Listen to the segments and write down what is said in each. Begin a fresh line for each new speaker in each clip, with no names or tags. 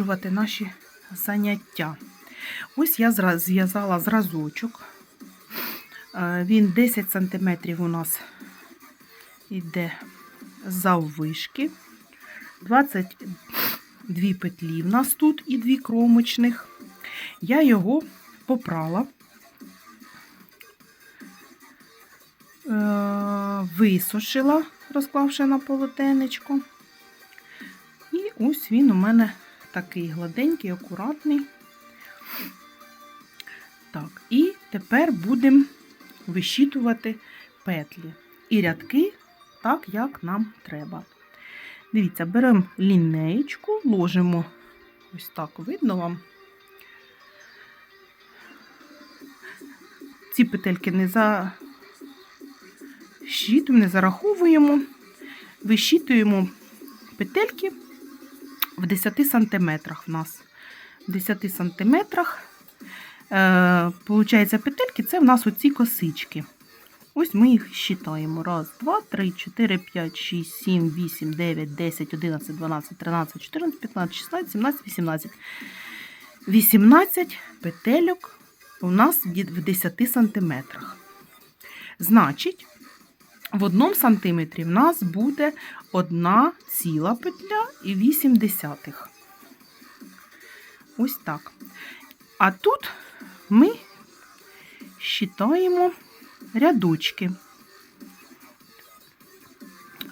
продовжувати наші заняття. Ось я зв'язала зразочок. Е, Він 10 см у нас йде заввишки. 22 петлі в нас тут і дві кромочних. Я його попрала, е, висушила, розклавши на полотенечко. І ось він у мене такий гладенький, акуратний. Так, і тепер будемо вищитувати петлі і рядки так, як нам треба. Дивіться, беремо лінеєчку, ложимо ось так, видно вам. Ці петельки не защитуємо, не зараховуємо, вищитуємо петельки в 10 сантиметрах в нас. В 10 сантиметрах, е, петельки це в нас оці косички. Ось ми їх считаємо. Раз, два, три, чотири, п'ять, шість, сім, вісім, дев'ять, десять, одинадцять, дванадцять, тринадцять, чотирнадцять, п'ятнадцять, шістнадцять, сімнадцять, вісімнадцять. 18 петельок у нас в 10 сантиметрах. Значить, в одному сантиметрі в нас буде одна ціла петля і 8 десятих. Ось так. А тут ми считаємо рядочки.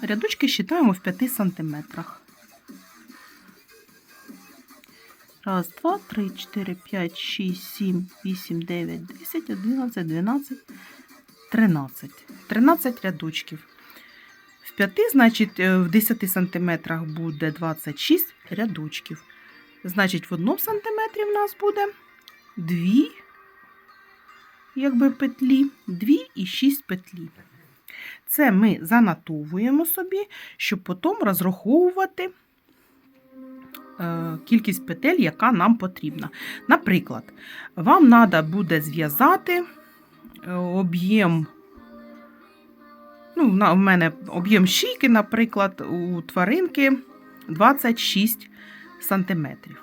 Рядочки считаємо в 5 сантиметрах. Раз, два, три, чотири, п'ять, шість, сім, вісім, дев'ять, десять, одинадцять, дванадцять, тринадцять. Тринадцять рядочків. В 5, значить, е, в 10 сантиметрах буде 26 рядочків. Значить, в 1 сантиметрі в нас буде 2 якби, петлі, 2 і 6 петлі. Це ми занотовуємо собі, щоб потім розраховувати е, кількість петель, яка нам потрібна. Наприклад, вам треба буде зв'язати об'єм. Ну, в мене об'єм шийки, наприклад, у тваринки 26 сантиметрів.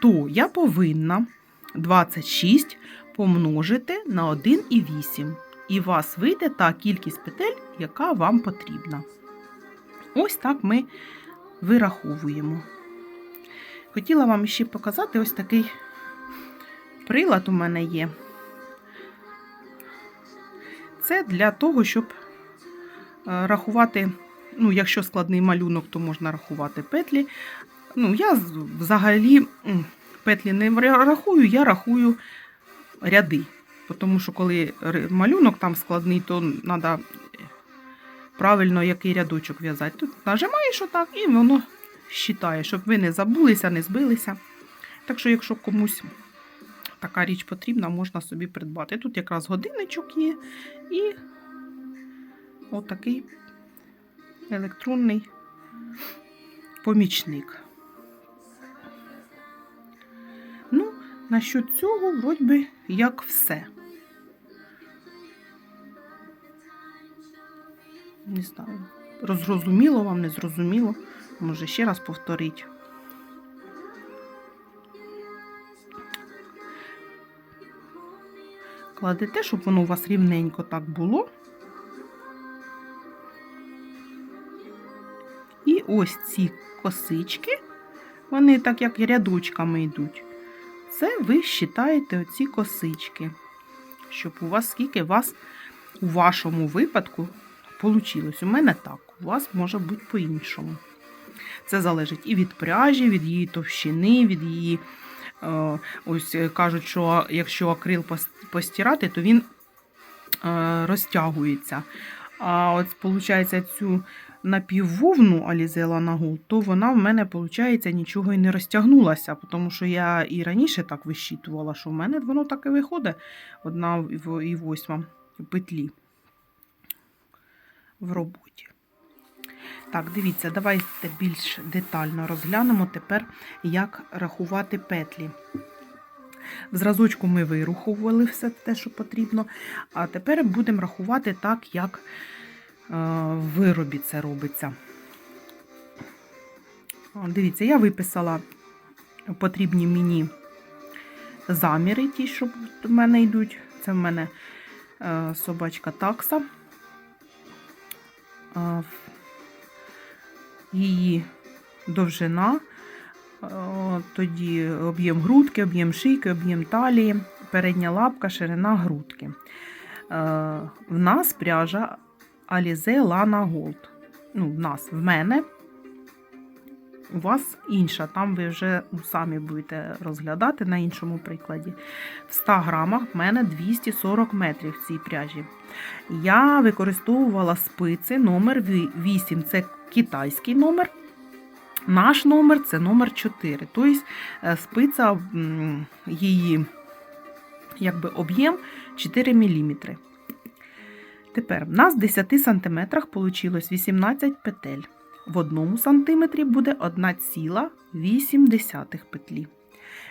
То я повинна 26 помножити на 1,8. І у вас вийде та кількість петель, яка вам потрібна. Ось так ми вираховуємо. Хотіла вам ще показати ось такий прилад у мене є. Це для того, щоб е, рахувати, ну, якщо складний малюнок, то можна рахувати петлі. Ну, я взагалі петлі не рахую, я рахую ряди. Тому що коли малюнок там складний, то треба правильно який рядочок в'язати. Тут нажимаєш отак і воно щитає, щоб ви не забулися, не збилися. Так що, якщо комусь така річ потрібна, можна собі придбати. Тут якраз годинничок є і отакий електронний помічник. Ну, насчет цього, вроді би, як все. Не знаю, розрозуміло вам, не зрозуміло. Може ще раз повторіть. Кладете, щоб воно у вас рівненько так було. І ось ці косички, вони так як рядочками йдуть. Це ви вважаєте оці косички, щоб у вас скільки вас у вашому випадку вийшло. У мене так, у вас може бути по-іншому. Це залежить і від пряжі, від її товщини, від її. Е, Ось е, кажуть, що якщо акрил постирати, то він е, розтягується. А от, виходить, цю напіввовну Lana Gold, то вона в мене, виходить, нічого і не розтягнулася, тому що я і раніше так вищитувала, що в мене воно так і виходить одна і восьма петлі в роботі. Так, дивіться, давайте більш детально розглянемо тепер, як рахувати петлі. В зразочку ми вираховували все те, що потрібно. А тепер будемо рахувати так, як е, в виробі це робиться. Дивіться, я виписала потрібні мені заміри, ті, що в мене йдуть. Це в мене е, собачка такса. Її довжина, е, тоді об'єм грудки, об'єм шийки, об'єм талії, передня лапка, ширина грудки. Е, В нас пряжа Alize Lana Gold. Ну, в нас, в мене. У вас інша, там ви вже самі будете розглядати на іншому прикладі. В 100 грамах в мене 240 метрів в цій пряжі. Я використовувала спиці номер 8, це китайський номер. Наш номер це номер 4. Тобто е, спиця її якби, об'єм 4 мм. Тепер в нас в 10 см вийшло 18 петель. В 1 см буде 1,8 петлі.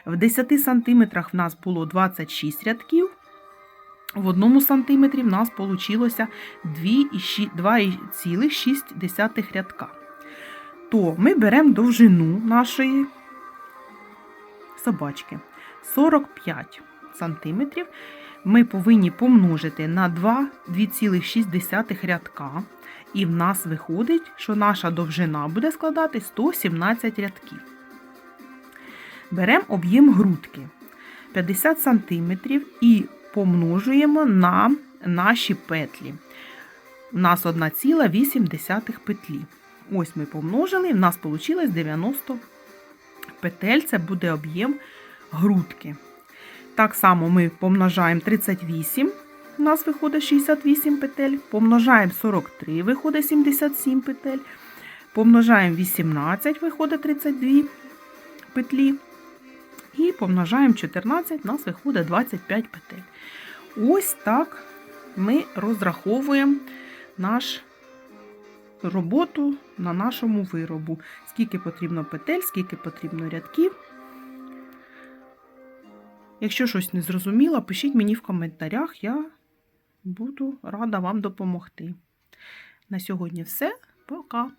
В 10 см в нас було 26 рядків. В 1 см в нас вийшло 2,6 рядка. То ми беремо довжину нашої собачки 45 см. Ми повинні помножити на 2,6 рядка. І в нас виходить, що наша довжина буде складати 117 рядків. Беремо об'єм грудки 50 см і помножуємо на наші петлі. У нас 1,8 петлі. Ось ми помножили, і в нас вийшло 90 петель, це буде об'єм грудки. Так само ми помножаємо 38, у нас виходить 68 петель, помножаємо 43, виходить 77 петель, помножаємо 18, виходить 32 петлі. І помножаємо 14, у нас виходить 25 петель. Ось так ми розраховуємо наш роботу на нашому виробу. Скільки потрібно петель, скільки потрібно рядків. Якщо щось не зрозуміла, пишіть мені в коментарях, я буду рада вам допомогти. На сьогодні все. Пока!